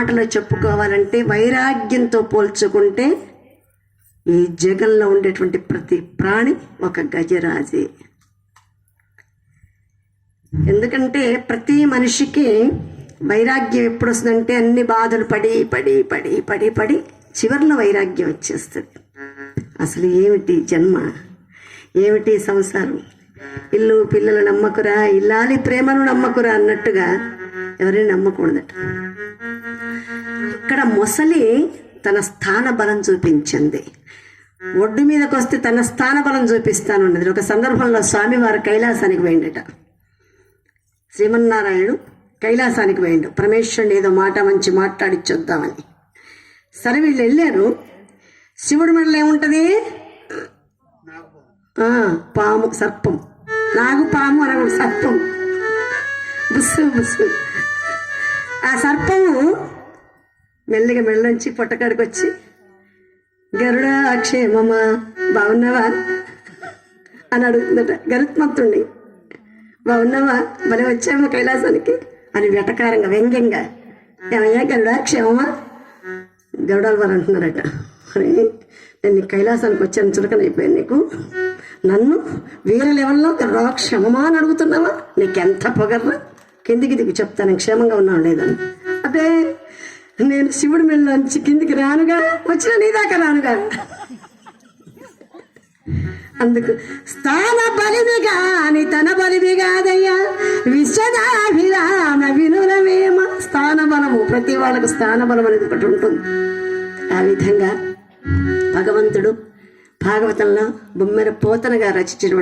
మాటలో చెప్పుకోవాలంటే వైరాగ్యంతో పోల్చుకుంటే ఈ జగంలో ఉండేటువంటి ప్రతి ప్రాణి ఒక గజరాజే. ఎందుకంటే ప్రతి మనిషికి వైరాగ్యం ఎప్పుడు వస్తుందంటే అన్ని బాధలు పడి పడి పడి పడి పడి చివరిలో వైరాగ్యం వచ్చేస్తుంది. అసలు ఏమిటి జన్మ? ఏమిటి సంసారం? ఇల్లు పిల్లలు నమ్మకురా? ఇల్లాలి ప్రేమను నమ్మకురా అన్నట్టుగా ఎవరిని నమ్మకూడదట. ఇక్కడ మొసలి తన స్థాన బలం చూపించింది. ఒడ్డు మీదకి వస్తే తన స్థాన బలం చూపిస్తాను అన్నది. ఒక సందర్భంలో స్వామివారు కైలాసానికి పోయిండట. శ్రీమన్నారాయణుడు కైలాసానికి పోయిండు. పరమేశ్వరుని ఏదో మాట మంచి మాట్లాడిచ్చొద్దామని సరే వీళ్ళు వెళ్ళారు. శివుడి మెడలో ఏముంటుంది? ఆ, పాము సర్పం. నాగు పాము అనగా సర్పం. బుస్సు బుస్సు. ఆ సర్పము మెల్లిగా మెళ్ళొంచి పొట్టకాడికి వచ్చి గరుడా క్షేమమా? బాగున్నావా? అని అడుగుతుందట. గరుత్మంతుణ్ణి బాగున్నావా? మరి వచ్చామా కైలాసానికి. అని వెటకారంగా వ్యంగ్యంగా ఏమయ్యా గరుడా క్షేమమా? గరుడాలు వారు అంటున్నారట. మరి నేను నీ కైలాసానికి వచ్చాను చురకనైపోయాను నీకు. నన్ను వేరే లెవెల్లో గరుడా క్షమమా అని అడుగుతున్నావా? నీకెంత పొగర్రా? కిందికి దిగి చెప్తాను క్షేమంగా ఉన్నాను లేదని. అదే నేను శివుడి మీద నుంచి కిందికి రానుగా వచ్చిన నీ దాకా రానుగా. అందుకు స్థాన బలిమి గాని తన బలిమి కాదయ్యా. విశ్వదాభిరామ వినురవేమ స్థాన బలము ప్రతి వాళ్ళకు స్థాన బలం అనేది ఒకటి ఉంటుంది. ఆ విధంగా భగవంతుడు భాగవతంలో బొమ్మెర పోతనగా రచించినటువంటి